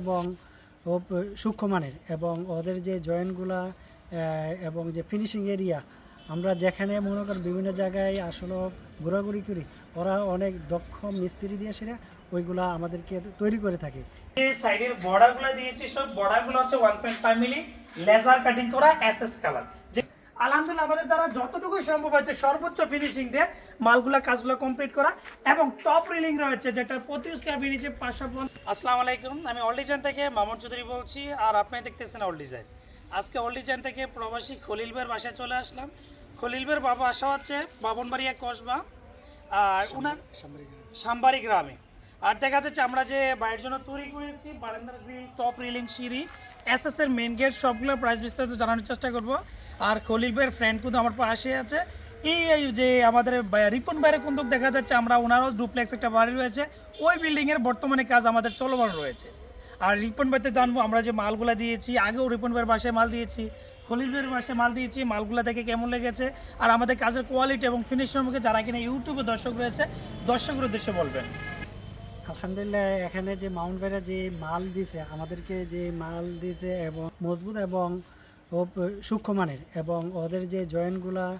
এবং সূক্ষ্ম মানের এবং ওদের যে জয়েন্টগুলা এবং যে ফিনিশিং এরিয়া আমরা যেখানে মনে করেন বিভিন্ন জায়গায় আসলে ঘোরাঘুরি করি, ওরা অনেক দক্ষ মিস্ত্রি দিয়ে সেটা ওইগুলা আমাদেরকে তৈরি করে থাকে। এই সাইডের বর্ডারগুলো দিয়েছি সব বর্ডারগুলো হচ্ছে one point five milli laser cutting করা এসএস কালার আলহামদুলিল্লাহ আমাদের দ্বারা যতটুকু সম্ভব হচ্ছে সর্বোচ্চ ফিনিশিং দিয়ে মালগুলা কাজগুলো কমপ্লিট করা এবং টপ রিলিং রয়েছে যেটা প্রতি স্কোয়ার ফিট নিচে পাঁচশো আসসালামু আলাইকুম আমি অল ডিজাইন থেকে মামুন চৌধুরী বলছি আর আপনি দেখতেছেন অল ডিজাইন আজকে অল ডিজাইন থেকে প্রবাসী খলিল ভাইয়ের বাসায় চলে আসলাম। খলিল ভাইয়ের বাবা আসা হচ্ছে বাবনবাড়িয়া কসবা আর ওনার সাম্বারি গ্রামে। আর দেখা যাচ্ছে আমরা যে বাইরের জন্য তৈরি করেছি বারান্দার গ্রিল টপ রিলিং সিঁড়ি এস এস এর মেন গেট সবগুলো প্রাইস বিস্তারিত জানানোর চেষ্টা করব। আর খলিল ভাইয়ের ফ্রেন্ড কিন্তু আমার পাশে আছে। এই যে আমাদের রিপন বাইরে কিন্তু দেখা যাচ্ছে, আমরা ওনারও ডুপ্লেক্স একটা বাড়ি রয়েছে। ওই বিল্ডিংয়ের বর্তমানে কাজ আমাদের চলমান রয়েছে। আর রিপন ভাইতে জানব, আমরা যে মালগুলা দিয়েছি, আগেও রিপন ভাইয়ের বাসায় মাল দিয়েছি, খলিল ভাইয়ের বাসায় মাল দিয়েছি, মালগুলা দেখে কেমন লেগেছে? আর আমাদের কাজের কোয়ালিটি এবং ফিনিশ সম্পর্কে যারা কিনা ইউটিউবে দর্শক রয়েছে দর্শকের উদ্দেশ্যে বলবেন। আলহামদুলিল্লাহ, এখানে যে মাউন্ট ভাইরা যে মাল দিছে, আমাদেরকে যে মাল দিছে এবং মজবুত এবং ও প- সূক্ষ্ম মানের এবং ওদের যে জয়েন্টগুলা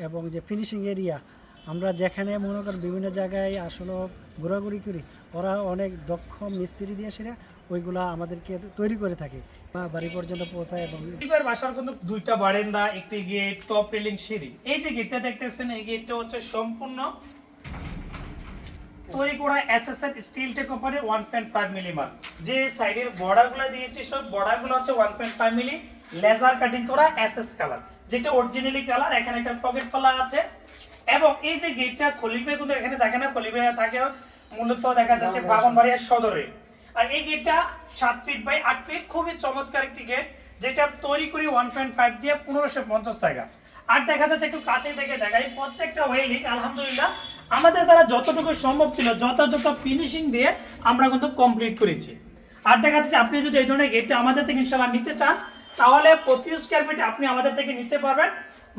এবং যে ফিনিশিং এরিয়া, আমরা যেখানে মনে করেন বিভিন্ন জায়গায় আসলে ঘোরাঘুরি করি, ওরা অনেক দক্ষ মিস্ত্রি দিয়ে সেটা ওইগুলা আমাদেরকে তৈরি করে থাকে। বা বাড়ি পর্যন্ত পৌঁছায় এবং বাসার কিন্তু দুইটা বারান্দা, একটি গেট টপ রেলিং সিঁড়ি। এই যে গেটটা দেখতেছেন, এই গেটটা হচ্ছে সম্পূর্ণ তৈরি করা এসএসএফ স্টিল টেক কোম্পানির ওয়ান পয়েন্ট ফাইভ মিলি মাল যে সাইডের বর্ডারগুলো দিয়েছি সব বর্ডারগুলো হচ্ছে one point five milli laser cutting করা এসএস কালার যেটা অরিজিনালি কালার এখানে একটা পকেট পালা আছে। এবং এই যে গেটটা খলিফে কিন্তু এখানে থাকে না খলিফে থাকে মূলত দেখা যাচ্ছে বাগানবাড়িয়া সদরে। আর এই গেটটা সাত ফিট বাই আট ফিট খুবই চমৎকার একটি গেট যেটা তৈরি করি ওয়ান পয়েন্ট ফাইভ দিয়ে পনেরোশো পঞ্চাশ টাকা। আর দেখা যাচ্ছে একটু কাছে থেকে দেখাই প্রত্যেকটা ওয়েলিং আলহামদুলিল্লাহ আমাদের দ্বারা যতটুকু সম্ভব ছিল, যথাযথ ফিনিশিং দিয়ে আমরা কিন্তু কমপ্লিট করেছি। আর দেখা যাচ্ছে আপনি যদি এই ধরনের গেটটা আমাদের থেকে ইনশাল্লাহ নিতে চান, তাহলে প্রতি স্কোয়ার ফিট আপনি আমাদের থেকে নিতে পারবেন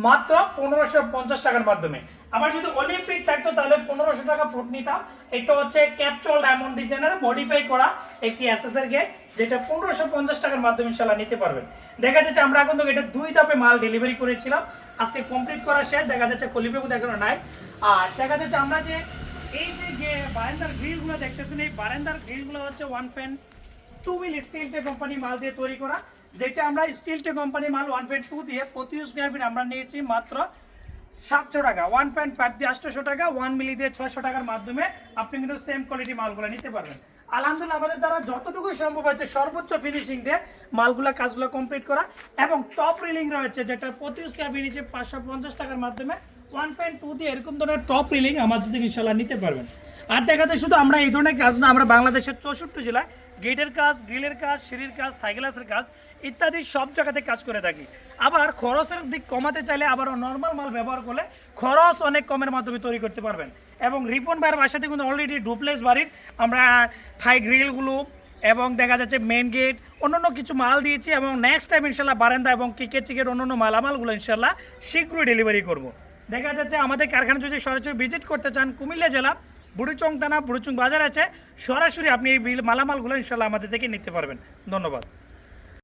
মাত্র পনেরোশো পঞ্চাশ টাকার মাধ্যমে। আবার যদি অলিম্পিক থাকতো, তাহলে পনেরোশো টাকা ফুট নিতাম। এটা হচ্ছে ক্যাপচল ডায়মন্ড ডিজাইনের মডিফাই করা একটি এসএসএর গেট যেটা পনেরোশো পঞ্চাশ টাকার মাধ্যমে ইনশাল্লাহ নিতে পারবেন। দেখা যাচ্ছে আমরা কিন্তু এটা দুই ধাপে মাল ডেলিভারি করেছিলাম। আজকে কমপ্লিট করা শেষ, দেখা যাচ্ছে কলিপে কিন্তু এখনও নাই। আর দেখা যাচ্ছে আমরা যে এই যে বারান্দার গ্রিলগুলো দেখতেছেন, এই বারান্দার গ্রিলগুলো হচ্ছে one point two mil steel tech company মাল দিয়ে তৈরি করা। যেটা আমরা স্টিল টে কোম্পানি মাল ওয়ান পয়েন্ট টু দিয়ে প্রতি স্কোয়ার ফিট আমরা নিয়েছি মাত্র সাতশো টাকা। ওয়ান পয়েন্ট ফাইভ দিয়ে আটশোশো টাকা ওয়ান মিলি দিয়ে ছয়শো টাকার মাধ্যমে আপনি কিন্তু সেম কোয়ালিটি মালগুলো নিতে পারবেন। আলহামদুলিল্লাহ, আমাদের দ্বারা যতটুকু সম্ভব হচ্ছে সর্বোচ্চ ফিনিশিং দিয়ে মালগুলা, কাজগুলো কমপ্লিট করা এবং টপ রিলিং রয়েছে, যেটা প্রতি স্কোয়ার ফিট নিচে পাঁচশো পঞ্চাশ টাকার মাধ্যমে ওয়ান পয়েন্ট টু দিয়ে এরকম ধরনের টপ রিলিং আমাদের থেকে ইনশাল্লাহ নিতে পারবেন। আর দেখা যায় শুধু আমরা এই ধরনের কাজ না, আমরা বাংলাদেশের চৌষট্টি জেলায় গেটের কাজ গ্রিলের কাজ, সিঁড়ির কাজ থাইগ্লাসের কাজ ইত্যাদি সব জায়গাতে কাজ করে থাকি। আবার খরচের দিক কমাতে চাইলে আবার নর্মাল মাল ব্যবহার করলে খরচ অনেক কমের মাধ্যমে তৈরি করতে পারবেন। এবং রিপন ভাইয়ের বাসাতে কিন্তু অলরেডি ডুপ্লেক্স বাড়ির। আমরা থাই গ্রিলগুলো এবং দেখা যাচ্ছে মেন গেট অন্যান্য কিছু মাল দিয়েছি এবং নেক্সট টাইম ইনশাল্লাহ বারান্দা এবং কিকে চিকের অন্যান্য মালামালগুলো ইনশাল্লাহ শীঘ্রই ডেলিভারি করব। দেখা যাচ্ছে আমাদের কারখানা যদি সরাসরি ভিজিট করতে চান, কুমিল্লা জেলা, বুড়িচং থানা, বুড়িচং বাজার আছে, সরাসরি আপনি এই মালামালগুলো ইনশাল্লাহ আমাদের থেকে নিতে পারবেন। ধন্যবাদ।